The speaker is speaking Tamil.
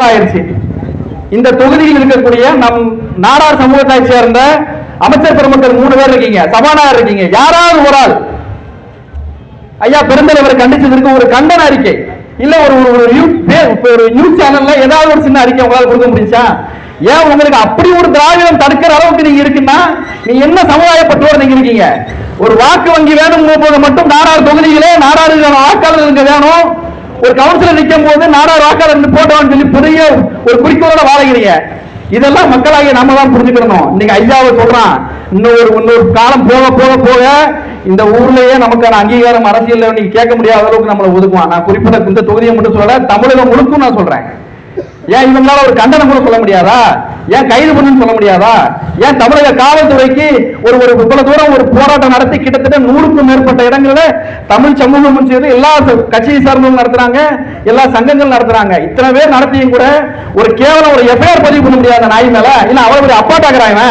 ஆயிடுச்சு இந்த தொகுதியில் இருக்கக்கூடிய நம் நாடார் சமூகத்தை சேர்ந்த அமைச்சர் பெருமக்கள் மூணு பேர் இருக்கீங்க. சபாநாயகர் இருக்கீங்க. யாராவது ஒரு ஆள். ஐயா பெருந்தலைவர் கண்டிச்சதற்கு ஒரு கண்டன அறிக்கை. இல்ல ஒரு ஒரு- ஒரு ஒரு நியூஸ் சேனல்ல ஏதாவது ஒரு சின்ன அறிக்கை உங்களால் கொடுக்க முடிஞ்சா? ஏன் உங்களுக்கு அப்படி ஒரு திராவிடம் தடுக்கிற அளவுக்கு நீங்க இருக்குன்னா நீங்க என்ன சமுதாயப்பட்டோர் நீங்க இருக்கீங்க? ஒரு வாக்கு வங்கி வேணும் போது மட்டும் நாடார் தொகுதிகளே நாடாருக்கான வாக்காளர்களுக்கு வேணும். ஒரு கவுன்சிலர் நிற்கும் போது நாடார் வாக்காளர் போட்டோம்னு சொல்லி புதிய ஒரு குறிக்கோளோட வாழகிறீங்க இதெல்லாம் மக்களாகிய நாம தான் புரிஞ்சுக்கணும்? இன்னைக்கு ஐயாவை சொல்றான். இன்னொரு இன்னொரு காலம் போக போக போக இந்த ஊர்லயே நமக்கான அங்கீகாரம் அரசியல் நீங்க கேட்க முடியாத அளவுக்கு நம்மளை ஒதுக்குவான். நான் குறிப்பிட்ட இந்த தொகுதியை மட்டும் சொல்ல தமிழகம் முழுக்கும் நான் சொல்றேன். ஏன் இவங்களால ஒரு கண்டனம் கூட சொல்ல முடியாதா? ஏன் கைது பண்ணுன்னு சொல்ல முடியாதா? ஏன் தமிழக காவல்துறைக்கு ஒரு ஒரு இவ்வளவு தூரம் ஒரு போராட்டம் நடத்தி கிட்டத்தட்ட நூறுக்கும் மேற்பட்ட இடங்களில் தமிழ் சமூகம் சேர்ந்து எல்லா கட்சியை சார்ந்தவங்க நடத்துறாங்க எல்லா சங்கங்கள் நடத்துறாங்க. இத்தனை பேர் நடத்தியும் கூட ஒரு கேவலம் ஒரு எஃப்ஐஆர் பதிவு பண்ண முடியாத நாய் மேல. இல்ல அவ்வளவு பெரிய அப்பாட்டாக்குறாங்க